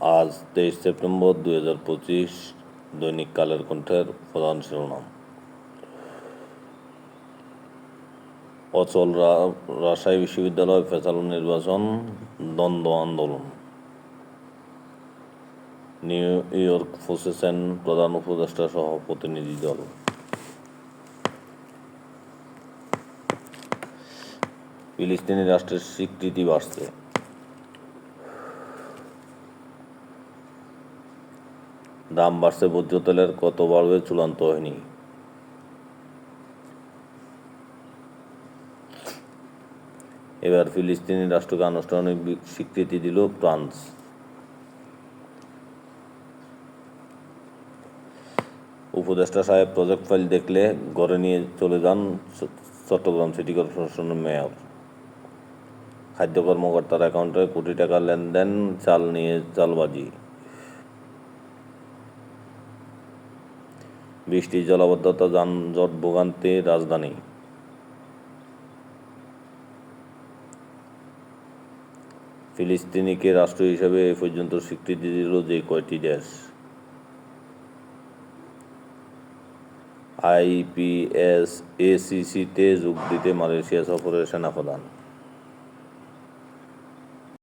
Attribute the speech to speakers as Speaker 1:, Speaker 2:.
Speaker 1: আজ তেইশ সেপ্টেম্বর দুই হাজার পঁচিশ দৈনিক কালের কণ্ঠের প্রধান শিরোনাম। অচল রাজশাহী বিশ্ববিদ্যালয় ফেসাল নির্বাচন, দ্বন্দ্ব আন্দোলন। নিউ ইয়র্ক পৌঁছেছেন প্রধান উপদেষ্টা সহ প্রতিনিধি দল। ফিলিস্তিনি রাষ্ট্রের স্বীকৃতি বাড়ছে। দাম বাড়ছে ভোজ্য তেলের কত বাড়বে চূড়ান্ত হয়নি এবার ফিলিস্তিনি রাষ্ট্রকে আনুষ্ঠানিক স্বীকৃতি দিল ফ্রান্স। উপদেষ্টা সাহেব প্রজেক্ট ফাইল দেখলে ঘরে নিয়ে চলে যান চট্টগ্রাম সিটি কর্পোরেশনের মেয়র খাদ্য কর্মকর্তার অ্যাকাউন্টে কোটি টাকা লেনদেন, চাল নিয়ে চালবাজি। বৃষ্টি জলাবদ্ধতা, যানজট ভোগান্তি রাজধানী। ফিলিস্তিনিকে রাষ্ট্র হিসেবে এ পর্যন্ত স্বীকৃতি দিল যে কয়টি দেশ? আইপিএস, এসিসিতে যোগ দিতে মালয়েশিয়া সফরের সেনাপ্রধান।